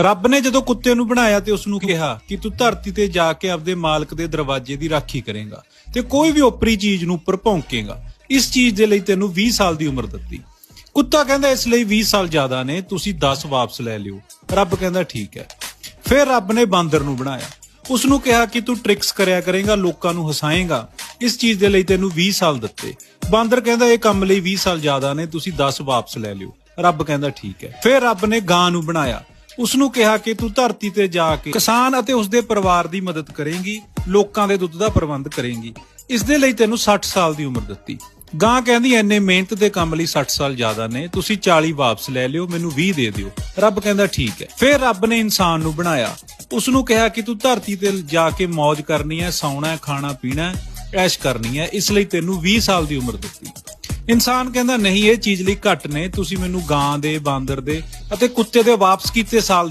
ਰੱਬ ਨੇ ਜਦੋਂ ਕੁੱਤੇ ਨੂੰ ਬਣਾਇਆ ਤੇ ਉਸ ਨੂੰ ਕਿਹਾ ਕਿ ਤੂੰ ਧਰਤੀ ਤੇ ਜਾ ਕੇ ਆਪਦੇ ਮਾਲਕ ਦੇ ਦਰਵਾਜ਼ੇ ਦੀ ਰਾਖੀ ਕਰੇਗਾ ਤੇ ਕੋਈ ਵੀ ਓਪਰੀ ਚੀਜ਼ ਨੂੰ ਉੱਪਰ ਭੌਂਕੇਗਾ, ਇਸ ਚੀਜ਼ ਦੇ ਲਈ ਤੈਨੂੰ 20 ਸਾਲ ਦੀ ਉਮਰ ਦਿੱਤੀ। ਕੁੱਤਾ ਕਹਿੰਦਾ, ਇਸ ਲਈ 20 ਸਾਲ ਜ਼ਿਆਦਾ ਨੇ, ਤੁਸੀਂ 10 ਵਾਪਸ ਲੈ ਲਿਓ। ਰੱਬ ਕਹਿੰਦਾ, ਠੀਕ ਹੈ। ਫਿਰ ਰੱਬ ਨੇ ਬਾਂਦਰ ਨੂੰ ਬਣਾਇਆ। ਉਸ ਨੂੰ ਕਿਹਾ ਕਿ ਤੂੰ ਟ੍ਰਿਕਸ ਕਰਿਆ ਕਰੇਗਾ, ਲੋਕਾਂ ਨੂੰ ਹਸਾਏਗਾ। ਇਸ ਚੀਜ਼ ਦੇ ਲਈ ਤੈਨੂੰ 20 ਸਾਲ ਦਿੱਤੇ। ਬਾਂਦਰ ਕਹਿੰਦਾ, ਇਹ ਕੰਮ ਲਈ 20 ਸਾਲ ਜ਼ਿਆਦਾ ਨੇ, ਤੁਸੀਂ 10 ਵਾਪਸ ਲੈ ਲਿਓ। ਰੱਬ ਕਹਿੰਦਾ, ਠੀਕ ਹੈ। ਫਿਰ ਰੱਬ ਨੇ ਗਾਂ ਨੂੰ ਬਣਾਇਆ। ਉਸ ਨੂੰ ਕਿਹਾ ਕਿ ਤੂੰ ਧਰਤੀ ਤੇ ਜਾ ਕੇ ਕਿਸਾਨ ਅਤੇ ਉਸ ਦੇ ਪਰਿਵਾਰ ਦੀ ਮਦਦ ਕਰੇਂਗੀ, ਲੋਕਾਂ ਦੇ ਦੁੱਧ ਦਾ ਪ੍ਰਬੰਧ ਕਰੇਂਗੀ। ਇਸ ਦੇ ਲਈ ਤੈਨੂੰ 60 ਸਾਲ ਦੀ ਉਮਰ ਦਿੱਤੀ। ਗਾਂ ਕਹਿੰਦੀ ਐਨੇ ਮਿਹਨਤ ਦੇ ਕੰਮ ਲਈ 60 ਸਾਲ ਜ਼ਿਆਦਾ ਨੇ, ਤੁਸੀਂ 40 ਵਾਪਸ ਲੈ ਲਿਓ, ਮੈਨੂੰ 20 ਦੇ ਦਿਓ। ਰੱਬ ਕਹਿੰਦਾ, ਠੀਕ ਹੈ। ਫਿਰ ਰੱਬ ਨੇ ਇਨਸਾਨ ਨੂੰ ਬਣਾਇਆ। ਉਸ ਨੂੰ ਕਿਹਾ ਕਿ ਤੂੰ ਧਰਤੀ ਤੇ ਜਾ ਕੇ ਮौज ਕਰਨੀ ਹੈ, ਸੌਣਾ ਹੈ, ਖਾਣਾ ਪੀਣਾ ਹੈ, ਐਸ਼ ਕਰਨੀ ਹੈ, ਇਸ ਲਈ ਤੈਨੂੰ 20 ਸਾਲ ਦੀ ਉਮਰ ਦਿੱਤੀ। ਇਨਸਾਨ ਕਹਿੰਦਾ, ਨਹੀਂ, ਇਹ ਚੀਜ਼ ਲਈ ਘੱਟ ਨੇ। ਤੁਸੀਂ ਮੈਨੂੰ ਗਾਂ ਦੇ, ਬਾਂਦਰ ਦੇ ਅਤੇ ਕੁੱਤੇ ਦੇ ਵਾਪਸ ਕੀਤੇ ਸਾਲ